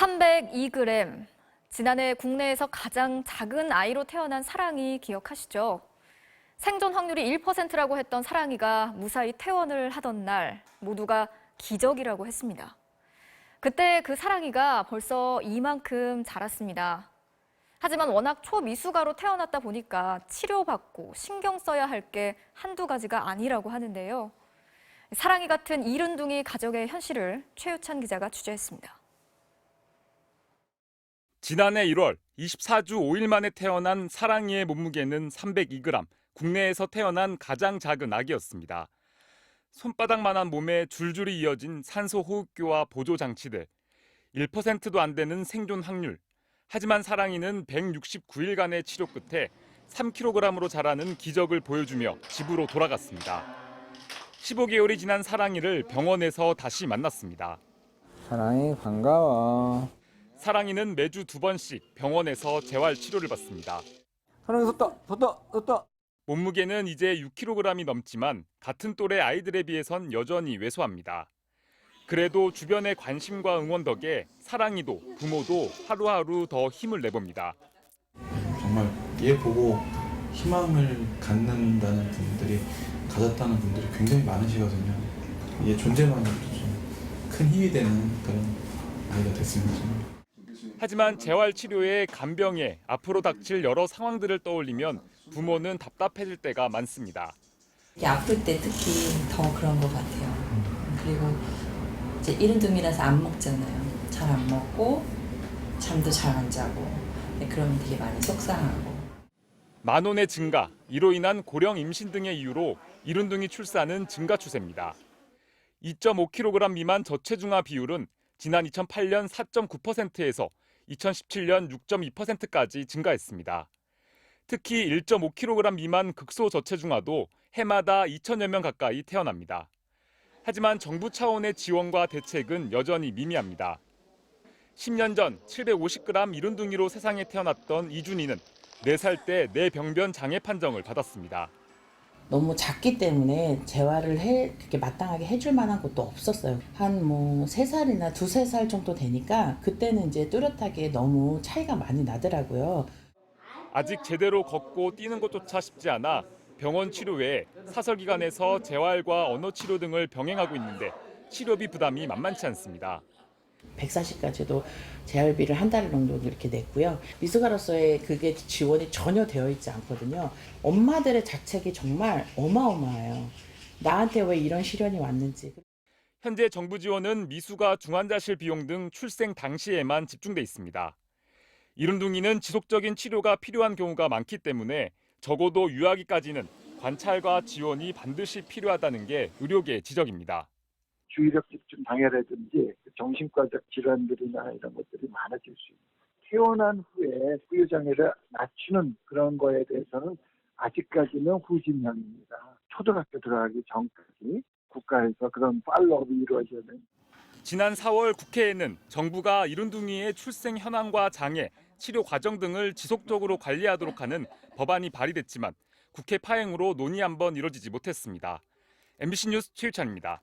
302g. 지난해 국내에서 가장 작은 아이로 태어난 사랑이 기억하시죠? 생존 확률이 1%라고 했던 사랑이가 무사히 퇴원을 하던 날 모두가 기적이라고 했습니다. 그때 그 사랑이가 벌써 이만큼 자랐습니다. 하지만 워낙 초미수가로 태어났다 보니까 치료받고 신경 써야 할 게 한두 가지가 아니라고 하는데요. 사랑이 같은 이른둥이 가족의 현실을 최유찬 기자가 취재했습니다. 지난해 1월 24주 5일 만에 태어난 사랑이의 몸무게는 302g, 국내에서 태어난 가장 작은 아기였습니다. 손바닥만한 몸에 줄줄이 이어진 산소 호흡기와 보조 장치들, 1%도 안 되는 생존 확률. 하지만 사랑이는 169일간의 치료 끝에 3kg으로 자라는 기적을 보여주며 집으로 돌아갔습니다. 15개월이 지난 사랑이를 병원에서 다시 만났습니다. 사랑이 반가워. 사랑이는 매주 두 번씩 병원에서 재활 치료를 받습니다. 사랑이 섰다, 섰다, 섰다. 몸무게는 이제 6kg이 넘지만 같은 또래 아이들에 비해선 여전히 왜소합니다. 그래도 주변의 관심과 응원 덕에 사랑이도 부모도 하루하루 더 힘을 내봅니다. 정말 얘 보고 희망을 갖는다는 분들이 가졌다는 분들이 굉장히 많으시거든요. 얘 존재만으로도 좀 큰 힘이 되는 그런 아이가 됐으면 좀 하지만 재활 치료에 간병에 앞으로 닥칠 여러 상황들을 떠올리면 부모는 답답해질 때가 많습니다. 아플 때 특히 더 그런 것 같아요. 그리고 이제 이른둥이라서 안 먹잖아요. 잘 안 먹고 잠도 잘 안 자고 네, 그러면 되게 많이 속상하고. 만 원의 증가, 이로 인한 고령 임신 등의 이유로 이른둥이 출산은 증가 추세입니다. 2.5kg 미만 저체중아 비율은 지난 2008년 4.9%에서 2017년 6.2%까지 증가했습니다. 특히 1.5kg 미만 극소 저체중아도 해마다 2천여 명 가까이 태어납니다. 하지만 정부 차원의 지원과 대책은 여전히 미미합니다. 10년 전 750g 이른둥이로 세상에 태어났던 이준이는 4살 때 뇌병변 장애 판정을 받았습니다. 너무 작기 때문에 재활을 해 그렇게 마땅하게 해줄 만한 곳도 없었어요. 한 뭐 세 살이나 두세 살 정도 되니까 그때는 이제 뚜렷하게 너무 차이가 많이 나더라고요. 아직 제대로 걷고 뛰는 것조차 쉽지 않아 병원 치료 외에 사설기관에서 재활과 언어 치료 등을 병행하고 있는데 치료비 부담이 만만치 않습니다. 140까지도 재활비를 한 달 정도 이렇게 냈고요. 미숙아로서의 그게 지원이 전혀 되어 있지 않거든요. 엄마들의 자책이 정말 어마어마해요. 나한테 왜 이런 시련이 왔는지. 현재 정부 지원은 미수가 중환자실 비용 등 출생 당시에만 집중돼 있습니다. 이른둥이는 지속적인 치료가 필요한 경우가 많기 때문에 적어도 유아기까지는 관찰과 지원이 반드시 필요하다는 게 의료계의 지적입니다. 주의력 집중 장애라든지 정신과적 질환들이나 이런 것들이 많아질 수 있는 태어난 후에 후유 장애를 낮추는 그런 거에 대해서는 아직까지는 후진형입니다. 초등학교 들어가기 전까지 국가에서 그런 팔로업이 이루어져야 되는 지난 4월 국회에는 정부가 이른둥이의 출생 현황과 장애, 치료 과정 등을 지속적으로 관리하도록 하는 법안이 발의됐지만 국회 파행으로 논의 한번 이뤄지지 못했습니다. MBC 뉴스 최유찬입니다.